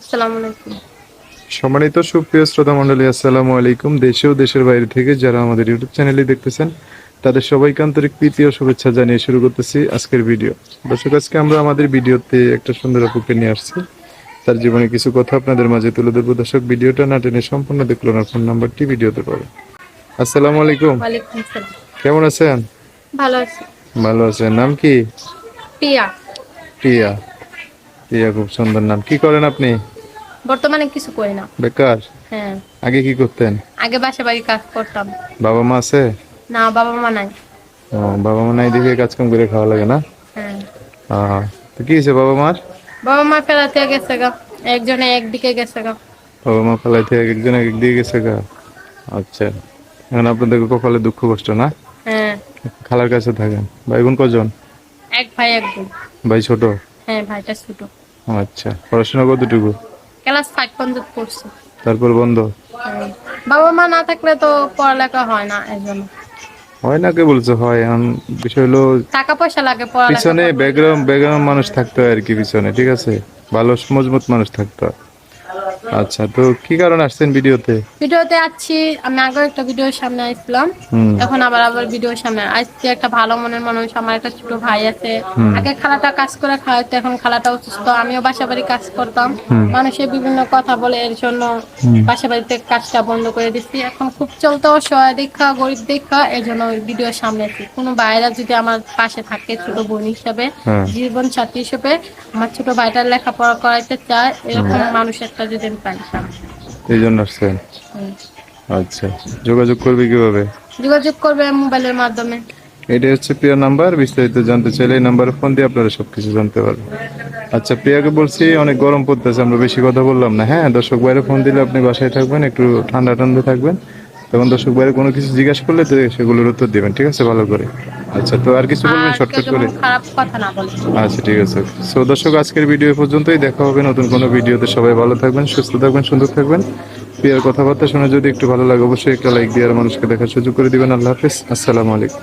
আসসালামু আলাইকুম। সম্মানিত সুপ্রিয় শ্রোতা মন্ডলী আসসালামু আলাইকুম। দেশে ও দেশের বাইরে থেকে যারা আমাদের ইউটিউব চ্যানেলে দেখতেছেন তাদের সবাইকে আন্তরিক প্রীতি ও শুভেচ্ছা জানিয়ে শুরু করতেছি আজকের ভিডিও। দর্শক আজকে আমরা আমাদের ভিডিওতে একটা সুন্দর আপুকে নিয়ে আসছি। তার জীবনে কিছু কথা আপনাদের মাঝে তুলে ধরবো। দর্শক ভিডিওটা না টেনে সম্পূর্ণ দেখল না ফোন নাম্বারটি ভিডিওতে পাবে আসসালামু আলাইকুম। কেমন আছেন? ভালো আছি। ভালো আছেন। নাম কি? প্রিয়া। প্রিয়া। প্রিয়া খুব সুন্দর নাম। কি করেন আপনি? বর্তমানে কিছু করি না। বেকার? হ্যাঁ। আগে কি করতেন? আগে বাসা বাড়ি কাজ করতাম। বাবা মা আছে? না বাবা মা নাই। ও, বাবা মা নাই দেখে কাজ কাম করে খাওয়া লাগে না? হ্যাঁ। তো কি হয়েছে বাবা মার? বাবা মা ফেরাতে গেছে গা। একজনে একদিকে গেছে গা। বাবা মা ফেলাতে একজন এক এক দিকে গেছে গা? আচ্ছা। এখন আপনাদের কপালে দুঃখ কষ্ট না? হ্যাঁ। খালার কাছে থাকেন। ভাই বোন কজন? এক ভাই এক বোন। ভাই ছোট? হ্যাঁ ভাইটা ছোট। আচ্ছা। পড়াশোনা কতটুকু? ক্লাস ফাইভ পর্যন্ত পড়ছি। তারপর বন্ধ। বাবা মা না থাকলে তো পড়ালেখা হয় না এজন্য হয় না কে বলছো? হয় এখন বিষয় হলো টাকা পয়সা লাগে পড়ালেখা পিছনে ব্যাকগ্রাউন্ড ব্যাকগ্রাউন্ড মানুষ থাকতে হয় আর কি পিছনে ঠিক আছে? ভালো মজবুত মানুষ থাকতে হয়। আচ্ছা তো কি কারণে আসছেন ভিডিওতে? ভিডিওতে আসছি আমি আগে একটা ভিডিওর সামনে এখন আবার আবার ভিডিওর সামনে। আসছি একটা ভালো মনের মানুষ আমার একটা ছোট ভাই আছে। আগে খালাটা কাজ করে খাওয়াতো এখন খালাটা অসুস্থ। আমিও বাসা বাড়ি কাজ করতাম। মানুষের বিভিন্ন কথা বলে এর জন্য বাসা বাড়িতে কাজটা বন্ধ করে দিচ্ছি এখন খুব চলতে অসহায় দেখা গরিব দেখা এর জন্য ভিডিওর সামনে আছি। কোনো ভাইরা যদি আমার পাশে থাকে ছোট বোন হিসেবে হ্যাঁ। জীবন সাথী হিসেবে আমার ছোট ভাইটার লেখাপড়া করাইতে চায় এরকম মানুষ একটা যদি আমি পাইতাম এই জন্য আসছেন আচ্ছা যোগাযোগ করবে কীভাবে? যোগাযোগ করবে মোবাইলের মাধ্যমে। এটা হচ্ছে প্রিয়া নাম্বার বিস্তারিত জানতে চাইলে এই নাম্বারে ফোন দিয়ে আপনারা সবকিছু জানতে পারবেন। আচ্ছা প্রিয়াকে বলছি অনেক গরম পড়তেছে আমরা বেশি কথা বললাম না। হ্যাঁ দর্শক বাইরে ফোন দিলে আপনি বাসায় থাকবেন একটু ঠান্ডা ঠান্ডা থাকবেন। তখন দর্শক বাইরে কোনো কিছু জিজ্ঞাসা করলে তো সেগুলোর উত্তর দেবেন ঠিক আছে? ভালো করে। আচ্ছা তো আর কিছু বলবেন? শর্টকাট করে। খারাপ কথা না বলে। আচ্ছা ঠিক আছে। সো দর্শক আজকের ভিডিও পর্যন্তই। দেখা হবে নতুন কোনো ভিডিওতে। সবাই ভালো থাকবেন সুস্থ থাকবেন সুন্দর থাকবেন। প্রিয়ার কথাবার্তা শুনে যদি একটু ভালো লাগে অবশ্যই একটা লাইক দিয়ে আর মানুষকে দেখার সুযোগ করে দিবেন। আল্লাহ হাফিজ। আসসালামু আলাইকুম।